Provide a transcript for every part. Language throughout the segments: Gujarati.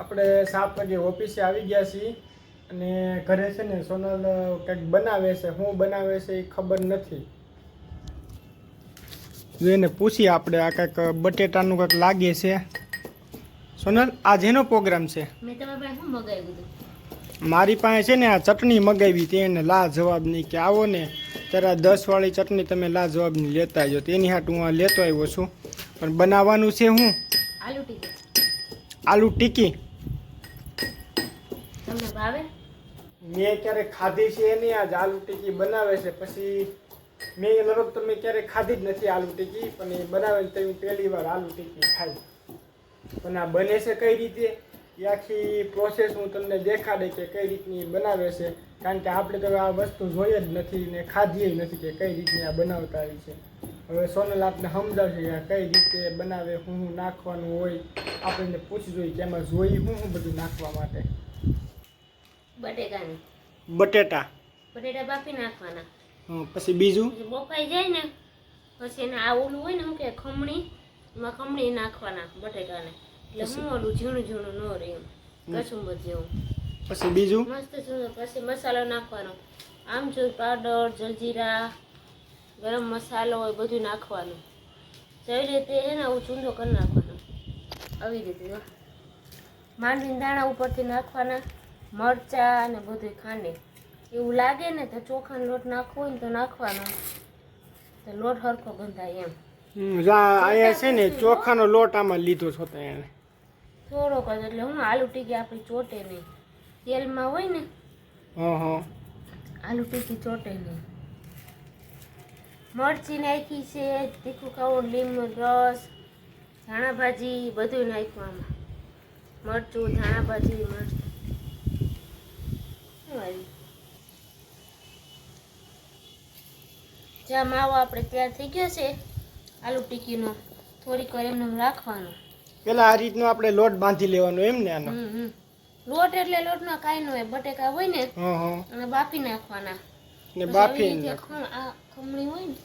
આપણે સાત વાગે ઓફિસે આવી ગયા છીએ અને ઘરે છે ને સોનલ કંઈક બનાવે છે શું બનાવે છે એ ખબર નથી. એને પૂછીએ આપણે આ કંઈક બટેટાનું કંઈક લાગે છે. સોનલ આ જેનો પ્રોગ્રામ છે? મારી પાસે છે ને આ ચટણી મગાવી હતી એને લા જવાબ નહીં કે આવો ને ત્યારે આ દસવાળી ચટણી તમે લા જવાબની લેતા આવજો તેની હાટ હું આ લેતો આવ્યો છું. પણ બનાવવાનું છે હું? આલુ ટીકી. આલુ ટીકી? મેં ક્યારેક ખાધી છે નહીં આજ આલુ ટીકી બનાવે છે. પછી મેં લગભગ તો મેં ક્યારેય ખાધી જ નથી આલુ ટીકી. પણ એ બનાવે તો પહેલી વાર આલુ ટીકી ખાઈ. પણ આ બને છે કઈ રીતે? એ આખી પ્રોસેસ હું તમને દેખાડે કે કઈ રીતની બનાવે છે. કારણ કે આપણે તો આ વસ્તુ જોઈએ જ નથી ને ખાધીએ નથી કે કઈ રીતની આ બનાવતા આવી છે. હવે સોનલ આપને સમજાવશે કે કઈ રીતે બનાવે શું શું નાખવાનું હોય. આપણને પૂછજો કે એમાં જોઈ શું શું બધું નાખવા માટે. બટેકાની. બટેટા. બટેટા બાફી નાખવાના. પછી બીજું? બોકાઈ બફાઈ જાય ને પછી એને આ ઓલું હોય ને શું કે ખમણી એમાં ખમણી નાખવાના બટેકાને એટલે શું ઓલું ઝીણું ઝીણું ન રહે એમ કચુંબર જેવું. પછી બીજું? મસ્ત સુંદર પછી મસાલો નાખવાનો. આમચૂર પાવડર જલજીરા ગરમ મસાલો એ બધું નાખવાનું. જેવી રીતે છે ને આવું ચૂંદો કરી નાખવાનો. આવી રીતે. માંડવીના દાણા ઉપરથી નાખવાના. મરચાં અને બધું ખાંડે. એવું લાગે ને તો ચોખાનો લોટ નાખવો હોય ને તો નાખવાનો. તો લોટ હરખો બંધાય એમ. અહીંયા છે ને ચોખાનો લોટ આમાં લીધો છો તો એને. થોડોક જ એટલે હું આલુ ટીકી આપણી ચોટે નહીં. તેલમાં હોય ને હં હં. આલુ ટીકી ચોટે નહીં. મરચી નાખી છે તીખું ખાવું લીંબુ રસ ધાણા ભાજી બધું નાખ્યું આમાં. મરચું ધાણા ભાજી મરચું? જ્યાં માવો આપણે તૈયાર થઈ ગયો છે. આલુ ટીકીનો થોડીક વાર એમને એમ રાખવાનો. પેલા આ રીતનો આપણે લોટ બાંધી લેવાનો એમ ને આનો. લોટ એટલે લોટનો કાઈ ન હોય બટેકા હોય ને અને બાફી નાખવાના. ને બાફી આ ખમણી હોય ને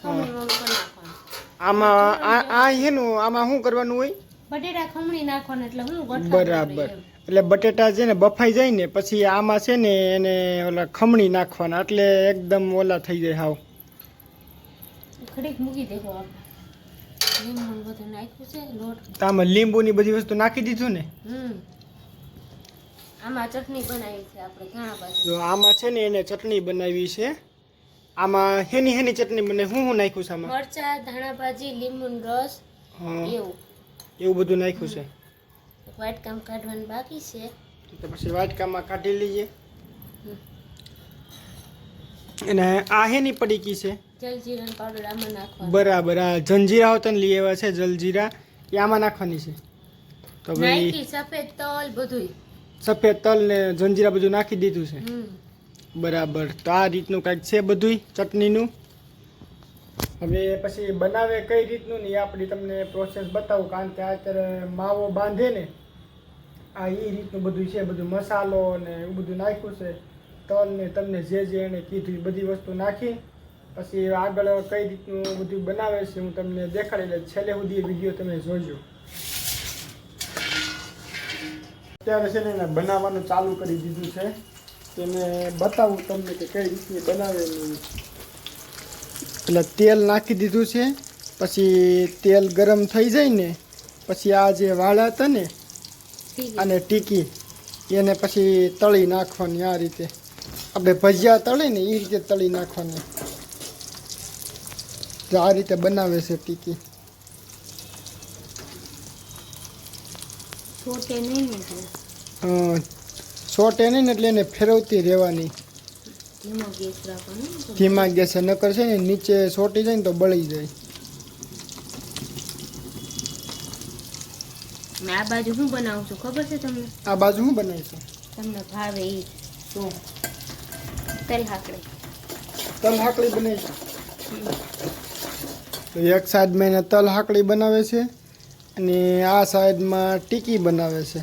ખમણી નાખવાનું આમાં આ આ એનું આમાં શું કરવાનું હોય? બટેટા ખમણી નાખવાના એટલે હું બરાબર. એટલે બટેટા છે ને બફાઈ જાય ને પછી આમાં છે ને એને ઓલા ખમણી નાખવાના એટલે એકદમ ઓલા થઈ જાય હાવ. મૂકી દેવો આપણે. લીંબુ ને બધું આમાં લીંબુની વસ્તુ નાખી દીધું ને? હમ. આમાં ચટણી બનાવી છે આપણે ઘણા બાજુ જો આમાં છે ને એને ચટણી બનાવી છે. આમાં હેની હેની ચટણી બને હું હું નાખ્યું છે આમાં? મરચા ધાણા ભાજી લીંબુ રસ એવું. એવું બધું નાખ્યું છે. વ્હાઈટ કામ કાઢવાનું બાકી છે. તો પછી વાટકામાં કાઢી લઈએ અને આ હેની પડીકી છે? જલજીરા પાવડર આમાં નાખવા બરાબર આ જંજીરા હોતા લઈ આવ્યા છે જલજીરા. એ આમાં નાખવાની છે. તો ભાઈ સફેદ તલ બધું સફેદ તલ ને જંજીરા બધું નાખી દીધું છે. બરાબર તો આ રીતનું કંઈક છે બધુંય ચટણીનું? હવે પછી બનાવે કઈ રીતનું ને એ આપણી તમને પ્રોસેસ બતાવું. કારણ કે અત્યારે માવો બાંધે ને, આ એ રીતનું બધું છે, બધું મસાલો ને એવું બધું નાખ્યું છે. તલ ને તમને જે જે એને કીધું એ બધી વસ્તુ નાખી. પછી આગળ કઈ રીતનું બધું બનાવે છે હું તમને દેખાડી એટલે છેલ્લે સુધી વીડિયો તમે જોજો. અત્યારે છે ને એને બનાવવાનું ચાલુ કરી દીધું છે. તેને બતાવું તમને કે કઈ રીતની બનાવે એટલે તેલ નાખી દીધું છે પછી તેલ ગરમ થઈ જાય ને પછી આ જે વાળા હતા ને અને ટીકી એને પછી તળી નાખવાની આ રીતે. આપણે ભજીયા તળે ને એ રીતે તળી નાખવાની. તો આ રીતે બનાવે છે ટીકી. છોટે નહીં એટલે એને ફેરવતી રહેવાની. ધીમો ગેસ રાખવાનો. ધીમા ગેસે નકર છે ને નીચે સોટી જાય ને તો બળી જાય. મેં આ બાજુ હું બનાવું છું ખબર છે તમને? આ બાજુ હું બનાવીશું? તમને ભાવે એ શું? તલ હાકડી તલ હાકડી બનાવી તો એક સાઈડમાં એને તલ હાકડી બનાવે છે અને આ સાઈડમાં ટીકી બનાવે છે.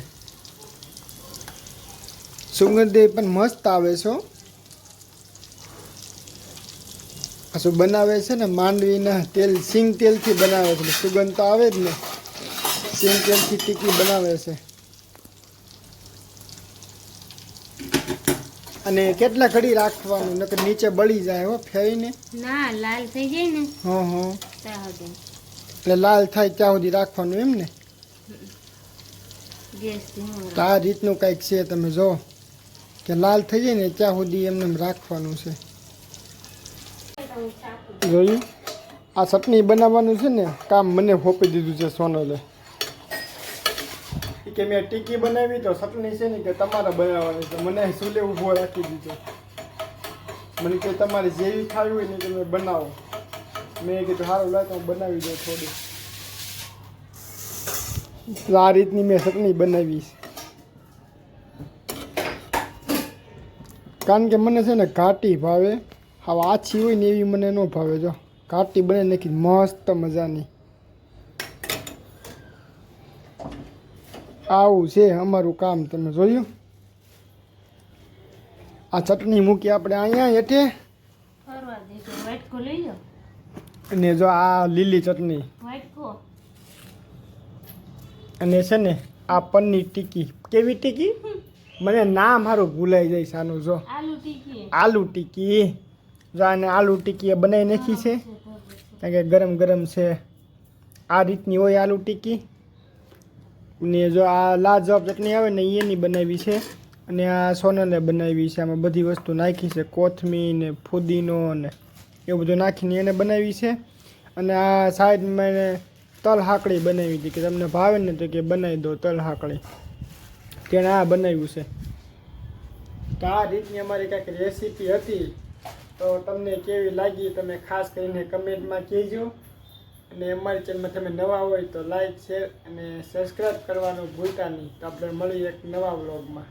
સુગંધી પણ મસ્ત આવે છે શું બનાવે છે ને માંડવીના તેલ સિંગ તેલથી બનાવે છે. સુગંધ તો આવે જ ને. સિંગ તેલથી ટીકી બનાવે છે. અને કેટલા ઘડી રાખવાનું? નકર નીચે બળી જાય હો ફેઈને ના લાલ થઈ જાય ને. હો હો. એટલે લાલ થાય ત્યાં સુધી રાખવાનું એમ ને? આ રીતનું કંઈક છે તમે જો. કે લાલ થઈ જાય ને ત્યાં સુધી એમને રાખવાનું છે. જોયું? આ ચટણી બનાવવાનું છે ને, કામ મને હોપી દીધું છે સોનલે. કે મેં ટીકી બનાવી તો ચટણી છે ને કે તમારે બનાવવાની છે. મને સુલે ઊભો રાખી દીધો. મને કે તમારે જેવી ખાવી હોય ને તમે બનાવો. મેં કીધું સારું લાગે હું બનાવી દઉં થોડી. આ રીતની મેં ચટણી બનાવી કારણ કે મને છે ને ઘાટી ભાવે. હવે આછી હોય ને એવી મને ન ભાવે જો. કાટી બને નાખી મસ્ત મજાની. આવું છે અમારું કામ તમે જોયું? આ ચટણી મૂકી આપણે અહીંયા હેઠે. અને જો આ લીલી ચટણી. અને છે ને આ પનીર ટીકી. કેવી ટીકી? મને નામ મારું ભૂલાઈ જાય સાનું જો. આલુ ટીકી. આલુ ટીકી. જો આને આલુ ટીકી એ બનાવી નાખી છે. કારણ કે ગરમ ગરમ છે. આ રીતની હોય આલુ ટીકી. ને જો આ લાજવાબ ચટણી આવે ને એની બનાવી છે. અને આ સોનલે બનાવી છે. આમાં બધી વસ્તુ નાખી છે. કોથમીર ને ફુદીનો ને એવું બધું નાખીને એને બનાવી છે. અને આ સાઈડમાં એને તલ હાકડી બનાવી હતી કે તમને ભાવે ને તો કે બનાવી દો તલ હાકડી. તેણે આ બનાવ્યું છે. તો આ રીતની અમારી કાંઈક રેસીપી હતી. તો તમને કેવી લાગી તમે ખાસ કરીને કમેન્ટમાં કહેજો. અને અમારી ચેનલમાં તમે નવા હોય તો લાઈક, શેર અને સબસ્ક્રાઈબ કરવાનું ભૂલતા નહીં. તો આપણે મળીએ એક નવા વ્લોગમાં.